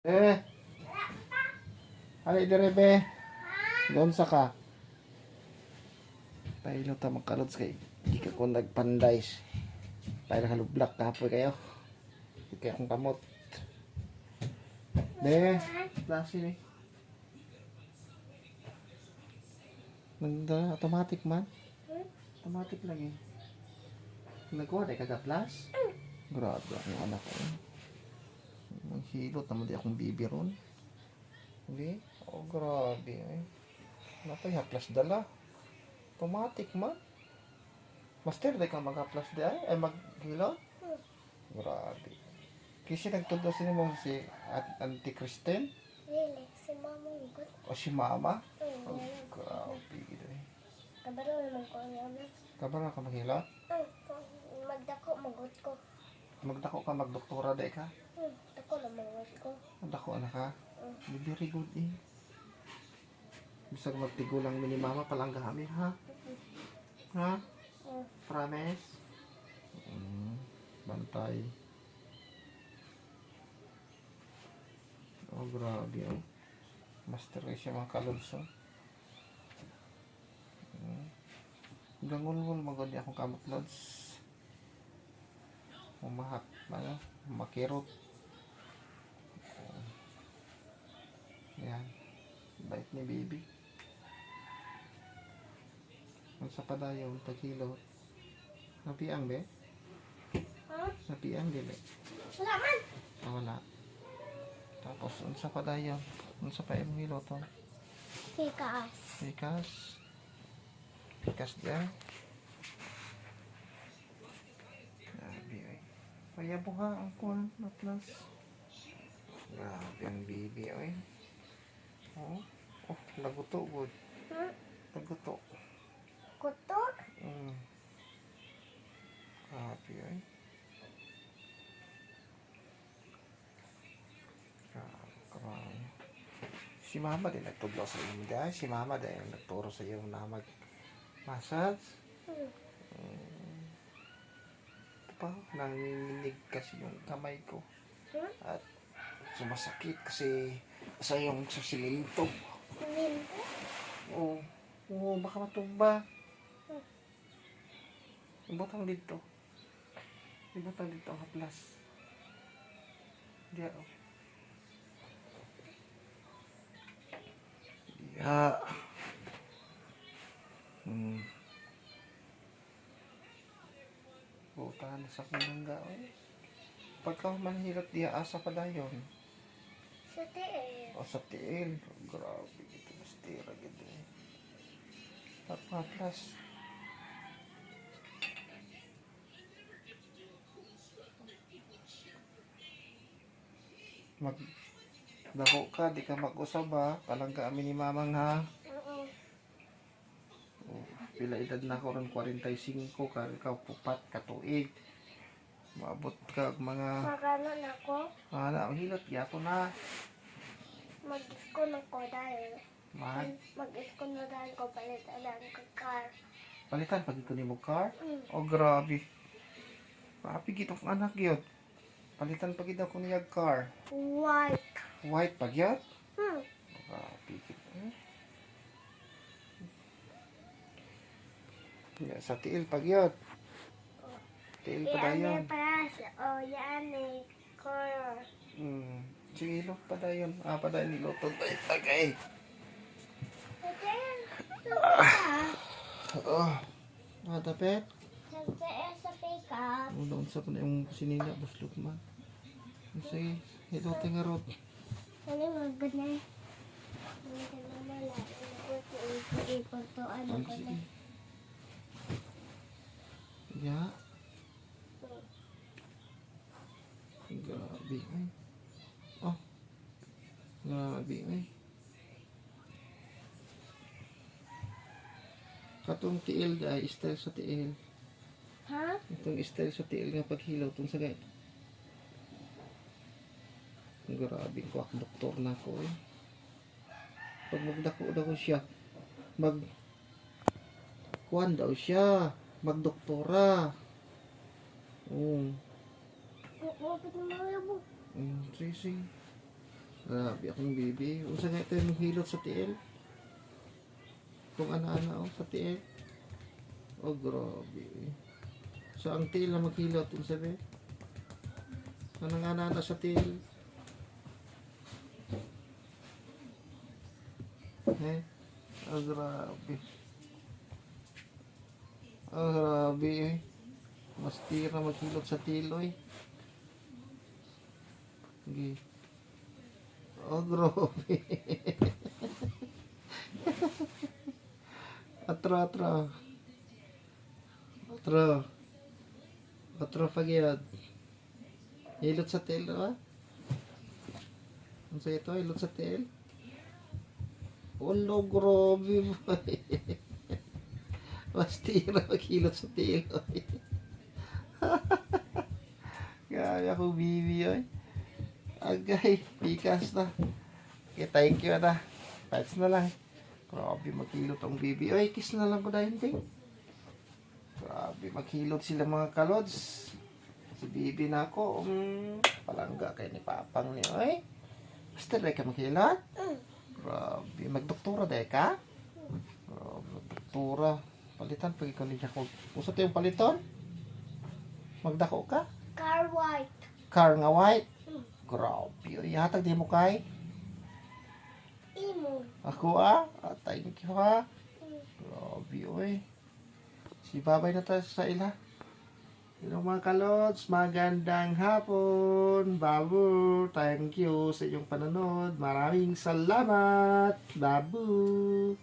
Eh. Ay, dire be. Doon sa ka. Pailo ta magkalods kay di ka ko nagpandays. Pailo ka po kayo. Di kaya akong kamot. De, klase ni. Nanda, automatic man. Automatic lang eh. Nagawa, di kagaplas. Grabe ang anak ko. Hilot naman di akong bibi ron. Hindi? Oh, grabe eh. Napay haplas dala. Automatic man. Master, di ka mag-haplas di ay? Ay maghilot? Grabe. Kasi nagtudo sila mo si at Auntie Kristen Really, si mama ikot. o si Mama. Oh, grabe. kabalo naman ko niya na. Kabara ka maghilot? Mm, magdako, magot ko. Magdako ka, magdoktora di ka? Mm, dako na magot ko. Magdako na ka? Mm. Very good eh. Bisag magtigulang ni Mama palang gami ha? Ha? Mm. Promise? Mm, bantay. Oh, grabe oh. Master kayo siya mga kalulso. Mm. Gangol-ngol magod akong kamot lods. Umahak, ano, makirot. Yan. Bait ni baby. Ang sa padayon, tagilot. Napiang be? Ha? Napiang di be? Wala man! Ah, wala. Tapos, unsa pa dayon? Unsa pa imong hiloto? Tikas. Pikas. Pikas dyan. Grabe ay. Kaya buha ang kuhan na plus. Grabe ang bibi ay. Oh, oh, laguto good. Hmm? Laguto. Kuto? Mm. Grabe ay. Grabe, grabe. Si mama din nagtudlo sa iyo dahil si mama din nagturo sa iyo na mag massage. Hmm. Pa, nanginginig kasi yung kamay ko. At sumasakit kasi sa yung sa siminto. Kunin. Oo, oo, baka matumba. Ibutang dito. Ibutang dito ang haplas. Diya, oh. Diya. Hmm. Butan sa kumangga, oh. Pagka manhirap diya, asa pa dayon. Sa tiil. O sa tiil. Grabe, ito mas tira gito eh. Tapos, mag dako ka, di ka mag-usab ha. Palang ka amin ni mamang ha. Pila edad na ako ng 45 ka, ikaw pupat ka tuig. Maabot ka mga Magano na ko. ana ang hilot yato na. Mag-isko na ko dahil. Mag Mag-isko na dahil ko palit ang kakar. palitan pag ni mo car. Mm. Oh, grabe. Grabe gitong anak yun. Palitan pag ito ko niya car. White. White pag yun. Hmm. Gito. Ya, sa tiil pag yun. Tiil pa Yan dayon. eh paras. O yan eh. Color. Hmm. Sige, ilok pa dayon. Ah, pa dayon nilutod. Ay, tagay. Ito yan. Sa Oh. Ah, tapet. Sa sa pick-up. Una, unsa pa na yung sinila. Buslok man. Sige, hilote nga rod. Ano good na? Hindi ka na mala. Ipag to ano Ang ko na. sige. Ya. Grabe ay. Oh. Grabe ay. Katong tiil ay style sa tiil. Ha? Itong style sa tiil nga paghilaw tong sagay. Grabe ko ak doktor na ko eh. Pag magdako daw siya, mag kuan daw siya, magdoktora. Yabo. mm, sige. Grabe akong bibi. Unsa nga ito yung hilot sa tiil? Itong ana-ana oh, sa tiil. Oh, grabe. So, ang tiil na maghilot, yung sabi? Anong ana-ana sa tiil? Eh? Oh, grabe. Oh, grabe eh. Mas tira maghilot sa tiloy. Sige. Oh, grabe. atro, atro. Atro. Atro pagyad. Hilot sa tail, ba? Ano sa ito? Hilot sa tail? Wala, grabe boy. Mas tira maghilot sa boy. Kaya ako bibi, oy. Agay, pikas na. Okay, thank you na. Pets na lang. Grabe, maghilot ang bibi. Oy, kiss na lang ko dahil, ting. Grabe, maghilot sila mga kalods. Si bibi na ako, um, palangga kay ni Papang ni, oy. Basta rin ka maghilot? Mm. Grabe, magdoktora dahil ka? Grabe, magdoktora. Palitan, pag ikaw niya ko. Usap yung paliton? Magdako ka? Car white. Car nga white. Hmm. Grabe, oy. Hatag di mo kay. Imo. Ako ah. ah thank you ha. Mm. Grabe, oy. Si babay na tayo sa ila. Hello mga kalods, magandang hapon. Babu, thank you sa inyong panonood. Maraming salamat. Babu.